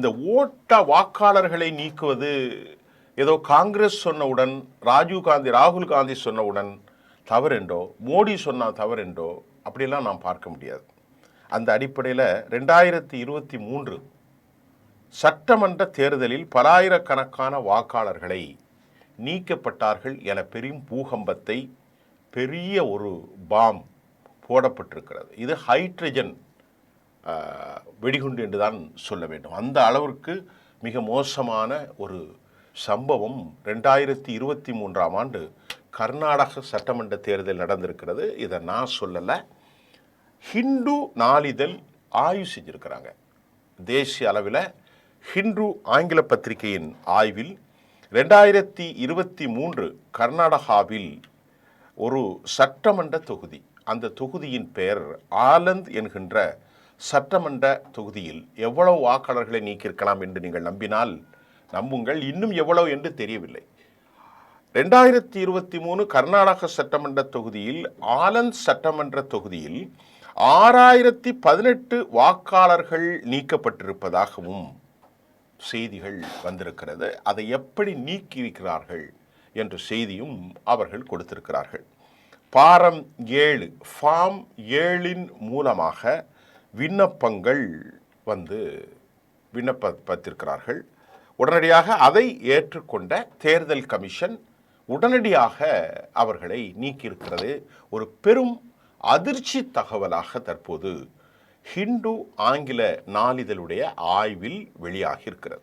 இந்த ஓட்ட வாக்காளர்களை நீக்குவது ஏதோ காங்கிரஸ் சொன்னவுடன் ராஜீவ் காந்தி ராகுல் காந்தி சொன்னவுடன் தவறென்றோ மோடி சொன்னால் தவறென்றோ அப்படிலாம் நாம் பார்க்க முடியாது. அந்த அடிப்படையில் ரெண்டாயிரத்தி இருபத்தி மூன்று சட்டமன்ற தேர்தலில் பலாயிரக்கணக்கான வாக்காளர்களை நீக்கப்பட்டார்கள் என பெரும் பூகம்பத்தை பெரிய ஒரு பாம் போடப்பட்டிருக்கிறது. இது ஹைட்ரஜன் வெடிகுண்டு என்று தான் சொல்ல வேண்டும். அந்த அளவிற்கு மிக மோசமான ஒரு சம்பவம் ரெண்டாயிரத்தி இருபத்தி மூன்றாம் ஆண்டு கர்நாடக சட்டமன்ற தேர்தல் நடந்திருக்கிறது. இதை நான் சொல்லலை. ஹிந்து நாளிதழ் ஆய்வு செஞ்சுருக்கிறாங்க. தேசிய அளவில் ஹிந்து ஆங்கில பத்திரிகையின் ஆய்வில் ரெண்டாயிரத்தி இருபத்தி மூன்று கர்நாடகாவில் ஒரு சட்டமன்ற தொகுதி. அந்த தொகுதியின் பெயர் ஆலந்த் என்கின்ற சட்டமன்ற தொகுதியில் எவ்வளவு வாக்காளர்களை நீக்கியிருக்கலாம் என்று நீங்கள் நம்பினால் நம்புங்கள். இன்னும் எவ்வளவு என்று தெரியவில்லை. ரெண்டாயிரத்தி இருபத்தி மூணு கர்நாடக சட்டமன்ற தொகுதியில் ஆலந்த் சட்டமன்ற தொகுதியில் ஆறாயிரத்தி பதினெட்டு வாக்காளர்கள் நீக்கப்பட்டிருப்பதாகவும் செய்திகள் வந்திருக்கிறது. அதை எப்படி நீக்கியிருக்கிறார்கள் என்ற செய்தியும் அவர்கள் கொடுத்திருக்கிறார்கள். பாரம் ஏழு ஃபார்ம் ஏழின் மூலமாக விண்ணப்பங்கள் வந்து விண்ணப்பத்திருக்கிறார்கள் உடனடியாக அதை ஏற்றுக்கொண்ட தேர்தல் கமிஷன் உடனடியாக அவர்களை நீக்கியிருக்கிறது. ஒரு பெரும் அதிர்ச்சி தகவலாக தற்போது ஹிந்து ஆங்கில நாளிதழுடைய ஆய்வில் வெளியாகி இருக்கிறது